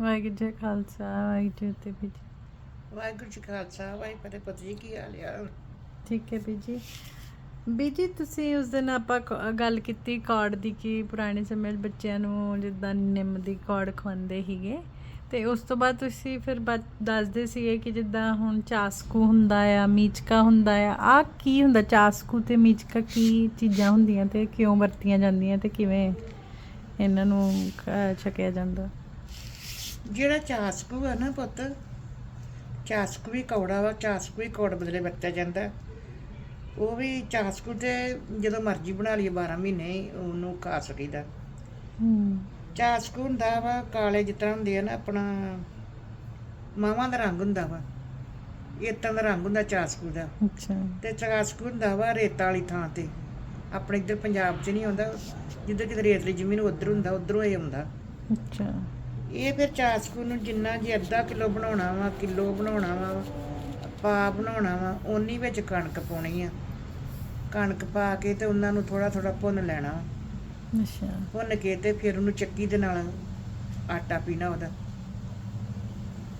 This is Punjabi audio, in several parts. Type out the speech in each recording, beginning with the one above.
ਵਾਹਿਗੁਰੂ ਜੀ ਖਾਲਸਾ ਵਾਹਿਗੁਰੂ ਜੀ ਕੀ ਫਤਿਹ। ਵਾਹਿਗੁਰੂ ਜੀ ਖਾਲਸਾ ਵਾਹਿਗੁਰੂ ਫਤਿਹ। ਪਤਾ ਕੀ ਹਾਲ ਆ। ਠੀਕ ਹੈ ਬੀਜੀ। ਬੀਜੀ ਤੁਸੀਂ ਉਸ ਦਿਨ ਆਪਾਂ ਕ- ਗੱਲ ਕੀਤੀ ਕਾਰਡ ਦੀ ਕਿ ਪੁਰਾਣੇ ਸਮੇਂ 'ਚ ਬੱਚਿਆਂ ਨੂੰ ਜਿੱਦਾਂ ਨਿੰਮ ਦੀ ਕਾਰਡ ਖਵਾਉਂਦੇ ਸੀਗੇ। ਤੇ ਉਸ ਤੋਂ ਬਾਅਦ ਤੁਸੀਂ ਫਿਰ ਬਾ- ਦੱਸਦੇ ਸੀਗੇ ਕਿ ਜਿੱਦਾਂ ਹੁਣ ਚਾਸਕੂ ਹੁੰਦਾ ਆ ਮੀਚਕਾ ਹੁੰਦਾ ਆ। ਆ ਕੀ ਹੁੰਦਾ? ਚਾਸਕੂ ਤੇ ਮੀਚਕਾ ਕੀ ਚੀਜ਼ਾਂ ਹੁੰਦੀਆਂ ਤੇ ਕਿਉਂ ਵਰਤੀਆਂ ਜਾਂਦੀਆਂ ਤੇ ਕਿਵੇਂ ਇਹਨਾਂ ਨੂੰ ਛਕਿਆ ਜਾਂਦਾ? ਜਿਹੜਾ ਚਾਸਕੂ ਆ ਨਾ ਪੁੱਤ ਚਾਸਕੂ ਵੀ ਕੌੜਾ ਵਾ ਚਾਸਕੂ ਵੀ ਕੌੜ ਬਦਲੇ ਵਰਤਿਆ ਜਾਂਦਾ। ਉਹ ਵੀ ਚਾਸਕੂ ਤੇ ਜਦੋਂ ਮਰਜ਼ੀ ਬਣਾ ਲਈਏ 12 ਮਹੀਨੇ ਉਹਨੂੰ ਖਾ ਸਕੀਦਾ। ਹੂੰ। ਚਾਸਕੂ ਹੁੰਦਾ ਵਾ ਕਾਲੇ ਤਰ੍ਹਾਂ ਹੁੰਦੇ ਆ ਨਾ ਆਪਣਾ ਮਾਵਾਂ ਦਾ ਰੰਗ ਹੁੰਦਾ ਵਾ। ਇਤਾਂ ਦਾ ਰੰਗ ਹੁੰਦਾ ਚਾਸਕੂ ਦਾ। ਅੱਛਾ। ਤੇ ਚਾਸਕੂ ਹੁੰਦਾ ਵਾ ਰੇਤਾ ਵਾਲੀ ਥਾਂ ਤੇ। ਆਪਣੇ ਇੱਧਰ ਪੰਜਾਬ 'ਚ ਨਹੀਂ ਆਉਂਦਾ ਜਿੱਧਰ ਕਿਤੇ ਰੇਤਲੀ ਜ਼ਮੀਨ ਉਧਰ ਹੁੰਦਾ ਉਧਰੋਂ ਇਹ ਆਉਂਦਾ। ਅੱਛਾ। ਇਹ ਫਿਰ ਚਾਸਕੂ ਨੂੰ ਜਿੰਨਾ ਜੇ ਅੱਧਾ ਕਿਲੋ ਬਣਾਉਣਾ ਵਾ ਕਿਲੋ ਬਣਾਉਣਾ ਵਾ ਪਾ ਬਣਾਉਣਾ ਵਾ ਓਨੀ ਵਿੱਚ ਕਣਕ ਪਾਉਣੀ ਆ। ਕਣਕ ਪਾ ਕੇ ਤੇ ਉਹਨਾਂ ਨੂੰ ਥੋੜਾ ਥੋੜਾ ਭੁੰਨ ਲੈਣਾ। ਅੱਛਾ। ਭੁੰਨ ਕੇ ਤੇ ਫਿਰ ਉਹਨੂੰ ਚੱਕੀ ਦੇ ਨਾਲ ਆਟਾ ਪੀਣਾ ਉਹਦਾ।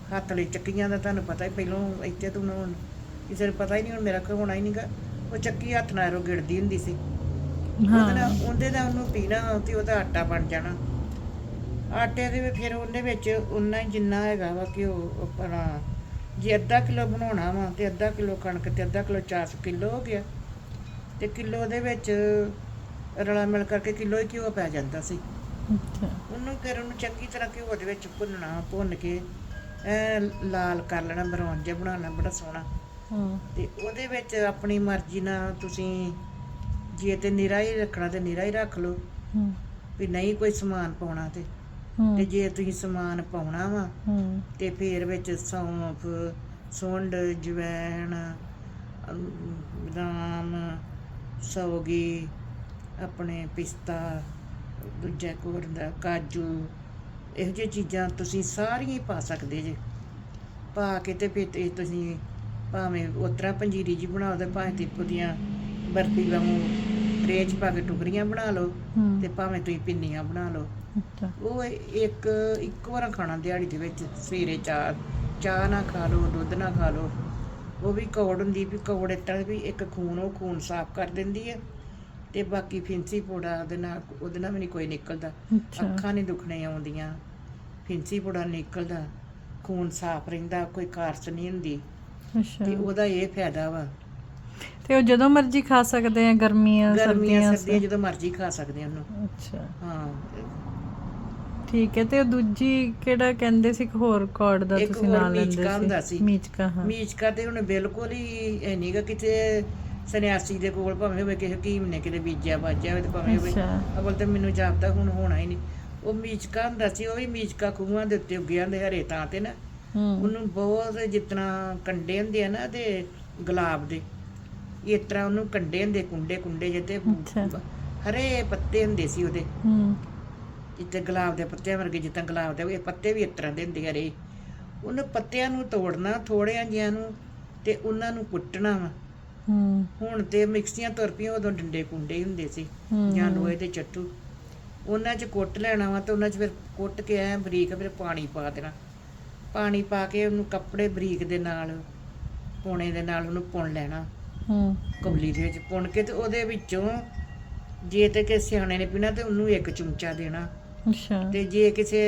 ਹੱਥ ਲਈ ਚੱਕੀਆਂ ਦਾ ਤੁਹਾਨੂੰ ਪਤਾ ਹੀ ਪਹਿਲਾਂ ਇੱਥੇ ਤੋਂ ਹੁਣ ਕਿਸੇ ਨੂੰ ਪਤਾ ਹੀ ਨਹੀਂ ਹੁਣ ਮੇਰਾ ਕੋਲ ਹੋਣਾ ਹੀ ਨਹੀਂਗਾ ਉਹ ਚੱਕੀ ਹੱਥ ਨਾਲ ਰੋ ਗਿੜਦੀ ਹੁੰਦੀ ਸੀ। ਉਹਦੇ ਹਾਂ। ਨਾਲ ਉਹਦੇ ਨਾਲ ਉਹਨੂੰ ਪੀਣਾ ਤੇ ਉਹਦਾ ਆਟਾ ਬਣ ਜਾਣਾ। ਆਟੇ ਦੇ ਵਿੱਚ ਫਿਰ ਉਹਦੇ ਵਿੱਚ ਉਨਾ ਹੀ ਜਿੰਨਾ ਹੈਗਾ ਵਾ ਕਿ ਉਹ ਆਪਣਾ ਜੇ ਅੱਧਾ ਕਿਲੋ ਬਣਾਉਣਾ ਵਾ ਤੇ ਅੱਧਾ ਕਿਲੋ ਕਣਕ ਤੇ ਅੱਧਾ ਕਿਲੋ ਚਾਸ ਕਿਲੋ ਹੋ ਗਿਆ। ਤੇ ਕਿਲੋ ਦੇ ਵਿੱਚ ਰਲਾ ਮਿਲ ਕਰਕੇ ਕਿਲੋ ਹੀ ਘਿਓ ਪੈ ਜਾਂਦਾ ਸੀ। ਉਹਨੂੰ ਫਿਰ ਉਹਨੂੰ ਚੰਗੀ ਤਰ੍ਹਾਂ ਘਿਓ ਦੇ ਵਿੱਚ ਭੁੰਨਣਾ ਭੁੰਨ ਕੇ ਐ ਲਾਲ ਕਰ ਲੈਣਾ ਬਰੌਨ ਜਿਹਾ ਬਣਾਉਣਾ ਬੜਾ ਸੋਹਣਾ। ਹਾਂ। ਤੇ ਉਹਦੇ ਵਿੱਚ ਆਪਣੀ ਮਰਜ਼ੀ ਨਾਲ ਤੁਸੀਂ ਜੇ ਤੇ ਨਿਰਾ ਹੀ ਰੱਖਣਾ ਤੇ ਨਿਰਾ ਹੀ ਰੱਖ ਲਓ। ਹੂੰ। ਵੀ ਨਹੀਂ ਕੋਈ ਸਮਾਨ ਪਾਉਣਾ ਤੇ। ਤੇ ਜੇ ਤੁਸੀਂ ਸਮਾਨ ਪਾਉਣਾ ਵਾ ਤੇ ਫੇਰ ਵਿੱਚ ਸੌਂਫ ਸੁੰਡ ਜਵੈਣ ਬਦਾਮ ਸੌਗੀ ਆਪਣੇ ਪਿਸਤਾ ਦੂਜਾ ਕੋਰ ਦਾ ਕਾਜੂ ਇਹੋ ਜਿਹੀਆਂ ਚੀਜ਼ਾਂ ਤੁਸੀਂ ਸਾਰੀਆਂ ਹੀ ਪਾ ਸਕਦੇ ਜੇ। ਪਾ ਕੇ ਤੇ ਫਿਰ ਤੇ ਤੁਸੀਂ ਭਾਵੇਂ ਉਤਰਾ ਪੰਜੀਰੀ ਜੀ ਬਣਾਓ ਤੇ ਭਾਵੇਂ ਤੇ ਦੀਆਂ ਬਰਫੀ ਵਾਂਗੂ ਟਰੇ 'ਚ ਪਾ ਕੇ ਟੁਕਰੀਆਂ ਬਣਾ ਲਓ ਹੂੰ। ਤੇ ਭਾਵੇਂ ਤੁਸੀਂ ਪਿੰਨੀਆਂ ਬਣਾ ਲਓ। ਅੱਛਾ। ਉਹ ਇੱਕ ਇੱਕ ਵਾਰ ਖਾਣਾ ਦਿਹਾੜੀ ਦੇ ਵਿੱਚ ਸਵੇਰੇ ਚਾਹ ਚਾਹ ਨਾ ਖਾ ਲਓ ਦੁੱਧ ਨਾ ਖਾ ਲਓ। ਉਹ ਵੀ ਕੌੜ ਹੁੰਦੀ ਵੀ ਕੌੜ ਇੱਦਾਂ ਵੀ ਇੱਕ ਖੂਨ ਉਹ ਖੂਨ ਸਾਫ਼ ਕਰ ਦਿੰਦੀ ਹੈ ਤੇ ਬਾਕੀ ਫਿੰਸੀ ਪੋੜਾ ਉਹਦੇ ਨਾਲ ਉਹਦੇ ਨਾਲ ਵੀ ਨਹੀਂ ਕੋਈ ਨਿਕਲਦਾ। ਅੱਛਾ। ਅੱਖਾਂ ਨਹੀਂ ਦੁਖਣੇ ਆਉਂਦੀਆਂ। ਫਿੰਸੀ ਪੋੜਾ ਨਿਕਲਦਾ। ਖੂਨ ਸਾਫ਼ ਰਹਿੰਦਾ ਕੋਈ ਕਾਰਸ ਨਹੀਂ ਹੁੰਦੀ। ਅੱਛਾ। ਤੇ ਉਹਦਾ ਇਹ ਫਾਇਦਾ ਵਾ ਤੇ ਉਹ ਜਦੋਂ ਮਰਜ਼ੀ ਖਾ ਸਕਦੇ ਆ ਗਰਮੀਆਂ ਗਰਮੀਆਂ ਸਰਦੀਆਂ ਸਰਦੀਆਂ ਜਦੋਂ ਮਰਜ਼ੀ ਖਾ ਸਕਦੇ ਆ ਉਹਨੂੰ। ਅੱਛਾ। ਹਾਂ। ਠੀਕ ਹੈ ਤੇ ਉਹ ਦੂਜੀ ਕਿਹੜਾ ਕਹਿੰਦੇ ਸੀ ਇੱਕ ਹੋਰ ਕਾਰਡ ਦਾ ਤੁਸੀਂ ਨਾਲ ਲੈਂਦੇ ਮੀਚਕਾ ਹੁੰਦਾ ਸੀ। ਮੀਚਕਾ ਹਾਂ। ਮੀਚਕਾ ਤੇ ਹੁਣ ਬਿਲਕੁਲ ਹੀ ਹੈ ਨਹੀਂਗਾ ਕਿਤੇ ਸੰਨਿਆਸੀ ਦੇ ਕੋਲ ਭਾਵੇਂ ਹੋਵੇ ਕਿਸੇ ਹਕੀਮ ਨੇ ਕਿਤੇ ਬੀਜਿਆ ਬਾਜਿਆ ਹੋਵੇ ਤੇ ਭਾਵੇਂ ਹੋਵੇ ਅਵਲ ਤੇ ਮੈਨੂੰ ਜਾਪਦਾ ਹੁਣ ਹੋਣਾ ਹੀ ਨਹੀਂ ਉਹ ਮੀਚਕਾ ਹੁੰਦਾ ਸੀ ਉਹ ਵੀ ਮੀਚਕਾ ਖੂਹਾਂ ਦੇ ਉੱਤੇ ਉੱਗਿਆ ਹੁੰਦੇ ਹਰੇ ਤਾਂ ਤੇ ਨਾ। ਉਹਨੂੰ ਬਹੁਤ ਜਿਤਨਾ ਕੰਡੇ ਹੁੰਦੇ ਆ ਨਾ ਤੇ ਗੁਲਾਬ ਦੇ। ਇਸ ਤਰ੍ਹਾਂ ਉਹਨੂੰ ਕੰਡੇ ਹੁੰਦੇ ਕੁੰਡੇ ਕੁੰਡੇ ਜਿਹੇ ਤੇ ਅੱਛਾ। ਹਰੇ ਪੱਤੇ ਹੁੰਦੇ ਸੀ ਉਹਦੇ। ਹੂੰ। ਜਿੱਤੇ ਗੁਲਾਬ ਦੇ ਪੱਤਿਆਂ ਵਰਗੇ ਜਿੱਦਾਂ ਗੁਲਾਬ ਦੇ ਇਹ ਪੱਤੇ ਵੀ ਇਸ ਤਰ੍ਹਾਂ ਦੇ ਹੁੰਦੇ ਹਰੇ। ਉਹਨੂੰ ਪੱਤਿਆਂ ਨੂੰ ਤੋੜਨਾ ਥੋੜਿਆਂ ਜਿਹਾਂ ਨੂੰ ਤੇ ਉਹਨਾਂ ਨੂੰ ਕੁੱਟਣਾ ਵਾ। ਹੂੰ। ਹੁਣ ਤੇ ਮਿਕਸੀਆਂ ਤੁਰ ਪਈਆਂ ਉਦੋਂ ਡੰਡੇ ਕੁੰਡੇ ਹੁੰਦੇ ਸੀ ਹੂੰ। ਜਾਂ ਲੋਹੇ ਦੇ ਚੱਟੂ। ਉਹਨਾਂ 'ਚ ਕੁੱਟ ਲੈਣਾ ਵਾ ਤੇ ਉਹਨਾਂ 'ਚ ਫਿਰ ਕੁੱਟ ਕੇ ਐ ਬਰੀਕ ਫਿਰ ਪਾਣੀ ਪਾ ਦੇਣਾ। ਪਾਣੀ ਪਾ ਕੇ ਉਹਨੂੰ ਕੱਪੜੇ ਬਰੀਕ ਦੇ ਨਾਲ ਪੋਣੇ ਦੇ ਨਾਲ ਉਹਨੂੰ ਪੁਣ ਲੈਣਾ। ਹੂੰ। ਕਬਲੀ ਦੇ ਵਿੱਚ ਪੁਣ ਕੇ ਤੇ ਉਹਦੇ ਵਿੱਚੋਂ ਜੇ ਤੇ ਕਿਸੇ ਸਿਆਣੇ ਨੇ ਪੀਣਾ ਤੇ ਉਹਨੂੰ ਇੱਕ ਚਮਚਾ ਦੇਣਾ। ਅੱਛਾ। ਤੇ ਜੇ ਕਿਸੇ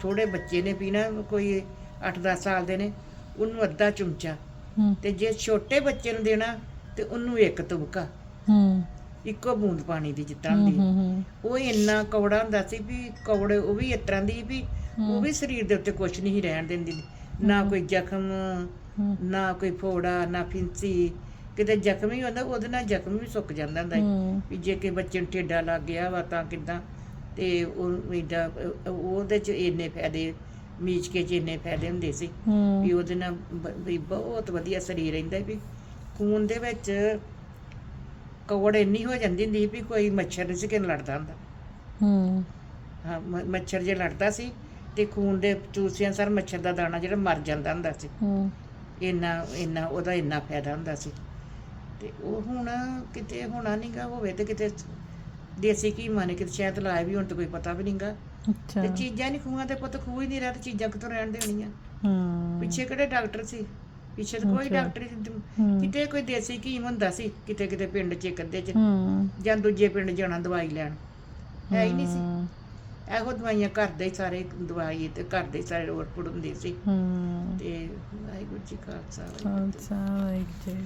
ਥੋੜੇ ਬੱਚੇ ਨੇ ਪੀਣਾ ਕੋਈ 8-10 ਸਾਲ ਦੇ ਨੇ ਉਹਨੂੰ ਅੱਧਾ ਚਮਚਾ। ਹੂੰ। ਤੇ ਜੇ ਛੋਟੇ ਬੱਚੇ ਨੂੰ ਦੇਣਾ ਤੇ ਉਹਨੂੰ ਇੱਕ ਤੁਬਕਾ ਹੂੰ। ਇੱਕੋ ਬੂੰਦ ਪਾਣੀ ਦੀ ਜਿੱਤਾਂ ਹੂੰ ਉਹ ਇੰਨਾ ਕੌੜਾ ਹੁੰਦਾ ਸੀ ਵੀ ਕੌੜੇ ਉਹ ਵੀ ਇਸ ਤਰ੍ਹਾਂ ਦੀ ਵੀ ਉਹ। ਵੀ ਸਰੀਰ ਦੇ ਉੱਤੇ ਕੁਝ ਨਹੀਂ ਰਹਿਣ ਦਿੰਦੀ। ਨਾ ਕੋਈ ਜ਼ਖਮ ਨਾ ਕੋਈ ਫੋੜਾ ਨਾ ਫਿੰਸੀ ਕਿਤੇ ਜ਼ਖਮ ਹੁੰਦਾ ਉਹਦੇ ਨਾਲ ਜ਼ਖਮ ਵੀ ਸੁੱਕ ਜਾਂਦਾ ਹੁੰਦਾ ਸੀ। ਵੀ ਜੇ ਕਿ ਬੱਚੇ ਨੂੰ ਟੇਡਾ ਲੱਗ ਗਿਆ ਵਾ ਤਾਂ ਕਿਦਾਂ? ਤੇ ਉਹ ਅਹ ਉਹਦੇ ਚ ਇੰਨੇ ਫਾਇਦੇ ਮੀਚਕੇ ਚ ਇੰਨੇ ਫਾਇਦੇ ਹੁੰਦੇ ਸੀ। ਹੂੰ। ਵੀ ਉਹਦੇ ਨਾਲ ਬ- ਵੀ ਬਹੁਤ ਵਧੀਆ ਸਰੀਰ ਰਹਿੰਦਾ ਵੀ ਖੂਨ ਦੇ ਵਿੱਚ ਕੌੜ ਇੰਨੀ ਹੋ ਜਾਂਦੀ ਹੁੰਦੀ ਸੀ ਵੀ ਕੋਈ ਮੱਛਰ ਨਹੀਂ ਸੀ ਕਿ ਲੜਦਾ ਹੁੰਦਾ। ਹੂੰ। ਹਾਂ ਮ- ਮੱਛਰ ਜੇ ਲੜਦਾ ਸੀ ਤੇ ਖੂਨ ਦੇ ਚੂਸਿਆਂ ਸਰ ਮੱਛਰ ਦਾ ਦਾਣਾ ਜਿਹੜਾ ਮਰ ਜਾਂਦਾ ਹੁੰਦਾ ਸੀ। ਹੂੰ। ਇੰਨਾ ਇੰਨਾ ਉਹਦਾ ਇੰਨਾ ਫਾਇਦਾ ਹੁੰਦਾ ਸੀ। ਤੇ ਉਹ ਹੁਣ ਕਿਤੇ ਹੋਣਾ ਨਹੀਂਗਾ ਹੋਵੇ ਤੇ ਕਿਤੇ ਦੇਸੀ ਘੀ ਮਾਨੇ ਕਿਤੇ ਸ਼ਾਇਦ ਲਾਇਆ ਵੀ ਹੁਣ ਤੇ ਕੋਈ ਪਤਾ ਵੀ ਨਹੀਂਗਾ ਅੱਛਾ। ਤੇ ਚੀਜ਼ਾਂ ਨਹੀਂ ਖੂਹਾਂ ਤੇ ਪੁੱਤ ਖੂਹ ਹੀ ਨਹੀਂ ਰਿਹਾ ਤੇ ਚੀਜ਼ਾਂ ਕਿੱਥੋਂ ਰਹਿਣ ਦੇਣੀਆਂ? ਹੂੰ। ਪਿੱਛੇ ਕਿਹੜੇ ਡਾਕਟਰ ਸੀ? ਪਿੱਛੇ ਤਾਂ ਕੋਈ। ਡਾਕਟਰ। ਕਿਤੇ ਕੋਈ ਦੇਸੀ ਹਕੀਮ ਹੁੰਦਾ ਸੀ ਕਿਤੇ ਕਿਤੇ ਪਿੰਡ 'ਚ ਇੱਕ ਅੱਧੇ 'ਚ। ਹੂੰ। ਜਾਂ ਦੂਜੇ ਪਿੰਡ ਜਾਣਾ ਦਵਾਈ ਲੈਣ। ਹੈ ਹੀ ਨਹੀਂ ਸੀ। ਇਹੋ ਦਵਾਈਆਂ ਘਰ ਦੇ ਸਾਰੇ ਦਵਾਈ ਤੇ ਘਰ ਦੇ ਸਾਰੇ ਰੋੜ ਪੁੜ ਹੁੰਦੇ ਸੀ। ਹੂੰ। ਤੇ ਵਾਹਿਗੁਰੂ ਜੀ ਕਾ ਖਾਲਸਾ ਵਾਹਿਗੁਰੂ ਜੀ